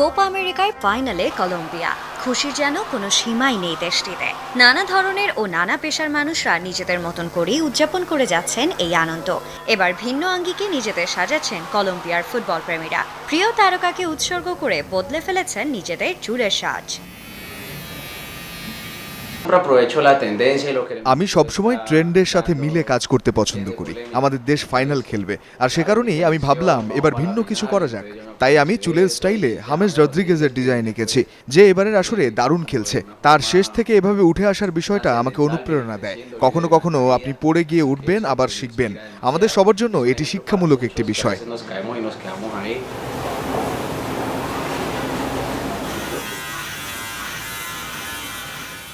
Copa আমেরিকায় ফাইনালে Colombia. খুশির যেন কোনো সীমাই নেই দেশটিতে। নানা ধরনের ও নানা পেশার মানুষরা নিজেদের মতন করেই উদযাপন করে যাচ্ছেন এই আনন্দ। এবার ভিন্ন আঙ্গিকে নিজেদের সাজাচ্ছেন কলম্বিয়ার ফুটবল প্রেমীরা। প্রিয় তারকাকে উৎসর্গ করে বদলে ফেলেছেন নিজেদের চুলের সাজ। আমি সবসময় ট্রেন্ডের সাথে মিলে কাজ করতে পছন্দ করি। আমাদের দেশ ফাইনাল খেলবে। আর সে কারণেই আমি ভাবলাম এবার ভিন্ন কিছু করা যাক। তাই আমি চুলের স্টাইলে হামেশ রদ্রিগেজের ডিজাইন এঁকেছি যে এবারের আসরে দারুণ খেলছে। তার শেষ থেকে এভাবে উঠে আসার বিষয়টা আমাকে অনুপ্রেরণা দেয়। কখনো কখনো আপনি পড়ে গিয়ে উঠবেন আবার শিখবেন। আমাদের সবার জন্য এটি শিক্ষামূলক একটি বিষয়।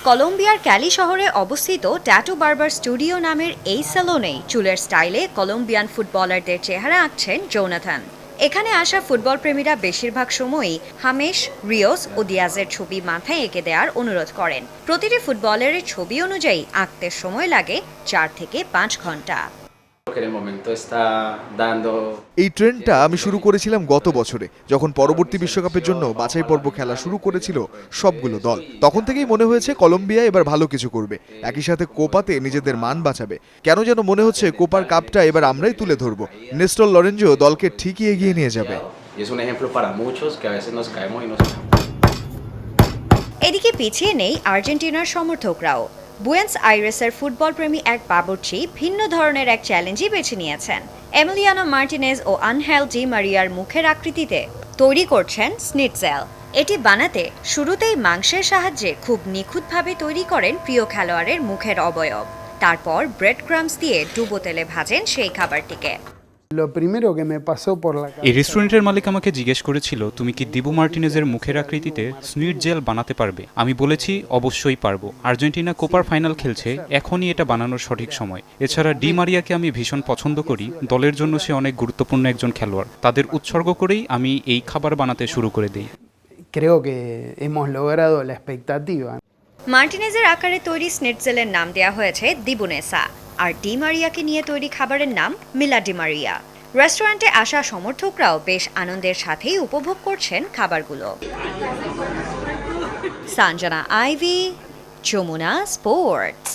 কলম্বিয়ার ক্যালি শহরে অবস্থিত ট্যাটু বার্বার স্টুডিও নামের এই স্যালনেই চুলের স্টাইলে কলম্বিয়ান ফুটবলারদের চেহারা আঁকছেন জোনাথান। এখানে আসা ফুটবল প্রেমীরা বেশিরভাগ সময়ই হামেশ, রিওস ও দিয়াজের ছবি মাথায় এঁকে দেওয়ার অনুরোধ করেন। প্রতিটি ফুটবলারের ছবি অনুযায়ী আঁকতে সময় লাগে চার থেকে পাঁচ ঘণ্টা। এই ট্রেন্ডটা আমি শুরু করেছিলাম গত বছরে। যখন পরবর্তী বিশ্বকাপের জন্য বাছাই পর্ব খেলা শুরু করেছিল সবগুলো দল। তখন থেকেই মনে হয়েছে কলম্বিয়া এবার ভালো কিছু করবে। একই সাথে কোপাতে নিজেদের মান বাঁচাবে। কেন যেন মনে হচ্ছে কোপার কাপটা এবার আমরাই তুলে ধরবো। নেস্টল লরেঞ্জো দলকে ঠিকই এগিয়ে নিয়ে যাবে। এদিকে পিছিয়ে নেই আর্জেন্টিনার সমর্থকরাও। বুয়েন্স আইরেসের ফুটবল প্রেমী এক বাবুর্চি ভিন্ন ধরনের এক চ্যালেঞ্জই বেছে নিয়েছেন। এমিলিয়ানো মার্টিনেজ ও আনহেল ডি মারিয়ার মুখের আকৃতিতে তৈরি করছেন স্নিটজেল। এটি বানাতে শুরুতেই মাংসের সাহায্যে খুব নিখুঁতভাবে তৈরি করেন প্রিয় খেলোয়াড়ের মুখের অবয়ব। তারপর ব্রেড ক্রামস দিয়ে ডুবো তেলে ভাজেন সেই খাবারটিকে। Lo primero que me pasó এই রেস্টুরেন্টের মালিক আমাকে জিজ্ঞেস করেছিল তুমি কি দিবু মার্টিনেজের মুখের আকৃতিতে স্নুইট জেল বানাতে পারবে? আমি বলেছি অবশ্যই পারব। আর্জেন্টিনা কোপার ফাইনাল খেলছে এখনই এটা বানানোর সঠিক সময়। এছাড়া ডি মারিয়াকে আমি ভীষণ পছন্দ করি দলের জন্য সে অনেক গুরুত্বপূর্ণ একজন খেলোয়াড়। তাদের উৎসর্গ করেই আমি এই খাবার বানাতে শুরু করে দিই। Creo que hemos logrado la expectativa. মার্টিনেজের আকারে তৈরি স্নিটজেলের নাম দেওয়া হয়েছে দিবুনেসা আর ডিমারিয়াকে নিয়ে তৈরি খাবারের নাম মিলা ডিমারিয়া রেস্টুরেন্টে আসা সমর্থকরাও বেশ আনন্দের সাথেই উপভোগ করছেন খাবারগুলো। Sanjana Ivy, Jamuna sports.